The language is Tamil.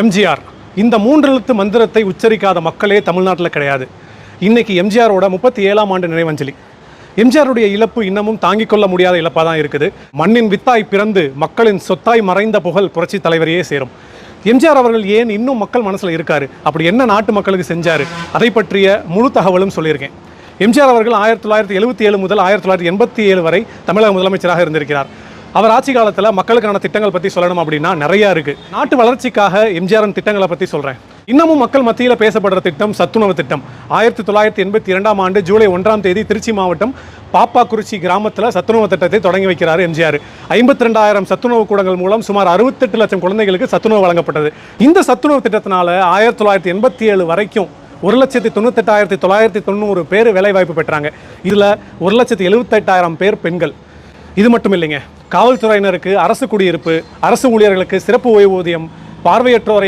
எம்ஜிஆர். இந்த மூன்றெழுத்து மந்திரத்தை உச்சரிக்காத மக்களே தமிழ்நாட்டில் கிடையாது. இன்னைக்கு எம்ஜிஆரோட முப்பத்தி ஏழாம் ஆண்டு நினைவஞ்சலி. எம்ஜிஆருடைய இழப்பு இன்னமும் தாங்கிக் கொள்ள முடியாத இழப்பாக தான் இருக்குது. மண்ணின் வித்தாய் பிறந்து மக்களின் சொத்தாய் மறைந்த புகழ் புரட்சி தலைவரையே சேரும். எம்ஜிஆர் அவர்கள் ஏன் இன்னும் மக்கள் மனசில் இருக்காரு? அப்படி என்ன நாட்டு மக்களுக்கு செஞ்சாரு? அதை பற்றிய முழு தகவலும் சொல்லியிருக்கேன். எம்ஜிஆர் அவர்கள் ஆயிரத்தி தொள்ளாயிரத்தி எழுபத்தி ஏழு முதல் ஆயிரத்தி தொள்ளாயிரத்தி எண்பத்தி ஏழு வரை தமிழக முதலமைச்சராக இருந்திருக்கிறார். அவர் ஆட்சி காலத்தில் மக்களுக்கான திட்டங்கள் பற்றி சொல்லணும் அப்படின்னா நிறையா இருக்குது நாட்டு வளர்ச்சிக்காக எம்ஜிஆரின் திட்டங்களை பற்றி சொல்கிறேன் இன்னமும் மக்கள் மத்தியில் பேசப்படுற திட்டம் சத்துணவு திட்டம். ஆயிரத்தி தொள்ளாயிரத்தி எண்பத்தி இரண்டாம் ஆண்டு ஜூலை ஒன்றாம் தேதி திருச்சி மாவட்டம் பாப்பாக்குறிச்சி கிராமத்தில் சத்துணவு திட்டத்தை தொடங்கி வைக்கிறார் எம்ஜிஆர். ஐம்பத்தி ரெண்டாயிரம் சத்துணவு கூடங்கள் மூலம் சுமார் அறுபத்தெட்டு லட்சம் குழந்தைகளுக்கு சத்துணவு வழங்கப்பட்டது. இந்த சத்துணவு திட்டத்தினால ஆயிரத்தி தொள்ளாயிரத்தி எண்பத்தி ஏழு வரைக்கும் ஒரு லட்சத்தி தொண்ணூத்தெட்டாயிரத்தி தொள்ளாயிரத்தி தொண்ணூறு பேர் வேலைவாய்ப்பு பெற்றாங்க. இதில் ஒரு லட்சத்தி எழுபத்தெட்டாயிரம் பேர் பெண்கள். இது மட்டும் இல்லைங்க. காவல்துறையினருக்கு அரசு குடியிருப்பு அரசு ஊழியர்களுக்கு சிறப்பு ஓய்வூதியம் பார்வையற்றோரை